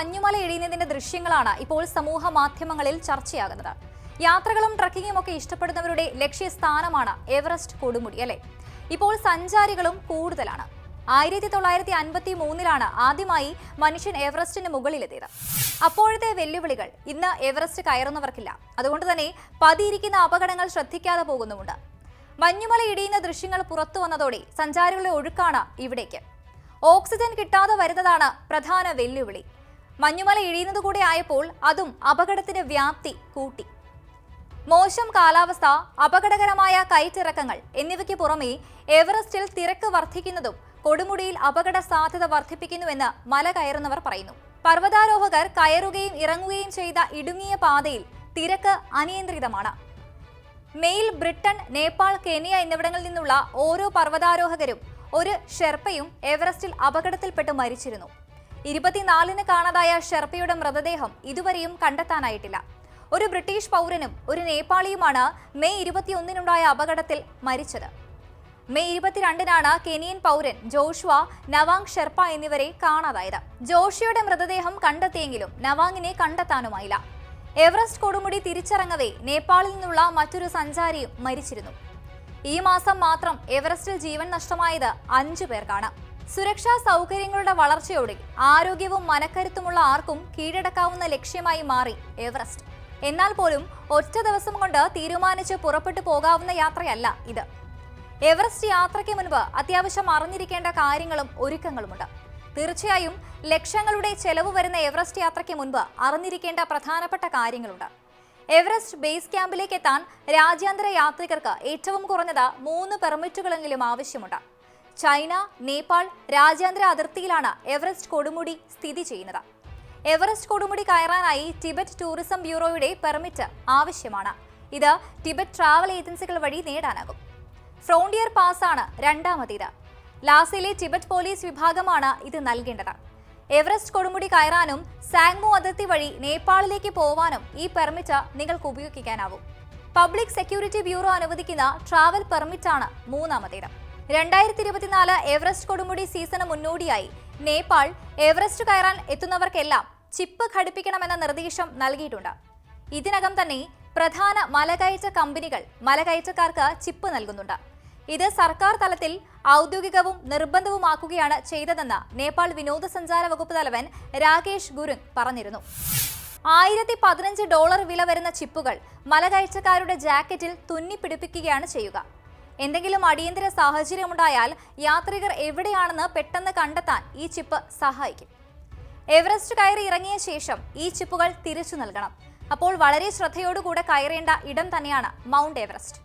മഞ്ഞുമല ഇടിയുന്നതിന്റെ ദൃശ്യങ്ങളാണ് ഇപ്പോൾ സമൂഹ മാധ്യമങ്ങളിൽ ചർച്ചയാകുന്നത്. യാത്രകളും ട്രക്കിങ്ങും ഒക്കെ ഇഷ്ടപ്പെടുന്നവരുടെ ലക്ഷ്യസ്ഥാനമാണ് എവറസ്റ്റ് കൊടുമുടി അല്ലെ? ഇപ്പോൾ സഞ്ചാരികളും കൂടുതലാണ്. ആയിരത്തി തൊള്ളായിരത്തി അൻപത്തി മൂന്നിലാണ് ആദ്യമായി മനുഷ്യൻ എവറസ്റ്റിന് മുകളിലെത്തിയത്. അപ്പോഴത്തെ വെല്ലുവിളികൾ ഇന്ന് എവറസ്റ്റ് കയറുന്നവർക്കില്ല. അതുകൊണ്ട് തന്നെ പതിയിരിക്കുന്ന അപകടങ്ങൾ ശ്രദ്ധിക്കാതെ പോകുന്നുമുണ്ട്. മഞ്ഞുമല ഇടിയുന്ന ദൃശ്യങ്ങൾ പുറത്തു വന്നതോടെ സഞ്ചാരികളുടെ ഒഴുക്കാണ് ഇവിടേക്ക്. ഓക്സിജൻ കിട്ടാതെ വരുന്നതാണ് പ്രധാന വെല്ലുവിളി. മഞ്ഞുമല ഇടിയുന്നത് കൂടി ആയപ്പോൾ അതും അപകടത്തിന്റെ വ്യാപ്തി കൂട്ടി. മോശം കാലാവസ്ഥ അപകടകരമായ കയറ്റിറക്കങ്ങൾ എന്നിവയ്ക്ക് പുറമെ എവറസ്റ്റിൽ തിരക്ക് വർദ്ധിക്കുന്നതും കൊടുമുടിയിൽ അപകട സാധ്യത വർദ്ധിപ്പിക്കുന്നുവെന്ന് മല കയറുന്നവർ പറയുന്നു. പർവതാരോഹകർ കയറുകയും ഇറങ്ങുകയും ചെയ്ത ഇടുങ്ങിയ പാതയിൽ തിരക്ക് അനിയന്ത്രിതമാണ്. മെയിൽ ബ്രിട്ടൻ നേപ്പാൾ കെനിയ എന്നിവിടങ്ങളിൽ നിന്നുള്ള ഓരോ പർവതാരോഹകരും ഒരു ഷെർപ്പയും എവറസ്റ്റിൽ അപകടത്തിൽപ്പെട്ട് മരിച്ചിരുന്നു. ഇരുപത്തിനാലിന് കാണാതായ ഷെർപ്പയുടെ മൃതദേഹം ഇതുവരെയും കണ്ടെത്താനായിട്ടില്ല. ഒരു ബ്രിട്ടീഷ് പൗരനും ഒരു നേപ്പാളിയുമാണ് മെയ് ഇരുപത്തിയൊന്നിനുണ്ടായ അപകടത്തിൽ മരിച്ചത്. മെയ് ഇരുപത്തിരണ്ടിനാണ് കെനിയൻ പൗരൻ ജോഷുവ നവാങ് ഷെർപ്പ എന്നിവരെ കാണാതായത്. ജോഷിയുടെ മൃതദേഹം കണ്ടെത്തിയെങ്കിലും നവാങ്ങിനെ കണ്ടെത്താനുമായില്ല. എവറസ്റ്റ് കൊടുമുടി തിരിച്ചിറങ്ങവേ നേപ്പാളിൽ നിന്നുള്ള മറ്റൊരു സഞ്ചാരിയും മരിച്ചിരുന്നു. ഈ മാസം മാത്രം എവറസ്റ്റിൽ ജീവൻ നഷ്ടമായത് അഞ്ചു പേർക്കാണ്. സുരക്ഷാ സൗകര്യങ്ങളുടെ വളർച്ചയോടെ ആരോഗ്യവും മനക്കരുത്തുമുള്ള ആർക്കും കീഴടക്കാവുന്ന ലക്ഷ്യമായി മാറി എവറസ്റ്റ്. എന്നാൽ പോലും ഒറ്റ ദിവസം കൊണ്ട് തീരുമാനിച്ച് പുറപ്പെട്ടു പോകാവുന്ന യാത്രയല്ല ഇത്. എവറസ്റ്റ് യാത്രയ്ക്ക് മുൻപ് അത്യാവശ്യം അറിഞ്ഞിരിക്കേണ്ട കാര്യങ്ങളും ഒരുക്കങ്ങളുമുണ്ട്. തീർച്ചയായും ലക്ഷങ്ങളുടെ ചെലവ് വരുന്ന എവറസ്റ്റ് യാത്രയ്ക്ക് മുൻപ് അറിഞ്ഞിരിക്കേണ്ട പ്രധാനപ്പെട്ട കാര്യങ്ങളുണ്ട്. എവറസ്റ്റ് ബേസ് ക്യാമ്പിലേക്ക് എത്താൻ രാജ്യാന്തര യാത്രികർക്ക് ഏറ്റവും കുറഞ്ഞത് മൂന്ന് പെർമിറ്റുകളെങ്കിലും ആവശ്യമുണ്ട്. ചൈന നേപ്പാൾ രാജ്യാന്തര അതിർത്തിയിലാണ് എവറസ്റ്റ് കൊടുമുടി സ്ഥിതി ചെയ്യുന്നത്. എവറസ്റ്റ് കൊടുമുടി കയറാനായി ടിബറ്റ് ടൂറിസം ബ്യൂറോയുടെ പെർമിറ്റ് ആവശ്യമാണ്. ഇത് ടിബറ്റ് ട്രാവൽ ഏജൻസികൾ വഴി നേടാനാകും. ഫ്രോണ്ടിയർ പാസ്സാണ് രണ്ടാമത്തേത്. ലാസയിലെ ടിബറ്റ് പോലീസ് വിഭാഗമാണ് ഇത് നൽകേണ്ടത്. എവറസ്റ്റ് കൊടുമുടി കയറാനും സാങ്മു അതിർത്തി വഴി നേപ്പാളിലേക്ക് പോവാനും ഈ പെർമിറ്റ് നിങ്ങൾക്ക് ഉപയോഗിക്കാനാവും. പബ്ലിക് സെക്യൂരിറ്റി ബ്യൂറോ അനുവദിക്കുന്ന ട്രാവൽ പെർമിറ്റാണ് മൂന്നാമത്തേത്. രണ്ടായിരത്തി ഇരുപത്തിനാല് എവറസ്റ്റ് കൊടുമുടി സീസണ് മുന്നോടിയായി. നേപ്പാൾ എവറസ്റ്റ് കയറാൻ എത്തുന്നവർക്കെല്ലാം ചിപ്പ് ഘടിപ്പിക്കണമെന്ന നിർദ്ദേശം നൽകിയിട്ടുണ്ട്. ഇതിനകം തന്നെ പ്രധാന മലകയറ്റ കമ്പനികൾ മലകയറ്റക്കാർക്ക് ചിപ്പ് നൽകുന്നുണ്ട്. ഇത് സർക്കാർ തലത്തിൽ ഔദ്യോഗികവും നിർബന്ധവുമാക്കുകയാണ് ചെയ്തതെന്ന് നേപ്പാൾ വിനോദസഞ്ചാര വകുപ്പ് തലവൻ രാകേഷ് ഗുരുങ് പറഞ്ഞിരുന്നു. ആയിരത്തി പതിനഞ്ച് ഡോളർ വില വരുന്ന ചിപ്പുകൾ മലകയറ്റക്കാരുടെ ജാക്കറ്റിൽ തുന്നിപ്പിടിപ്പിക്കുകയാണ് ചെയ്യുക. എന്തെങ്കിലും അടിയന്തര സാഹചര്യമുണ്ടായാൽ യാത്രികർ എവിടെയാണെന്ന് പെട്ടെന്ന് കണ്ടെത്താൻ ഈ ചിപ്പ് സഹായിക്കും. എവറസ്റ്റ് കയറി ഇറങ്ങിയ ശേഷം ഈ ചിപ്പുകൾ തിരിച്ചു നൽകണം. അപ്പോൾ വളരെ ശ്രദ്ധയോടുകൂടെ കയറേണ്ട ഇടം തന്നെയാണ് മൗണ്ട് എവറസ്റ്റ്.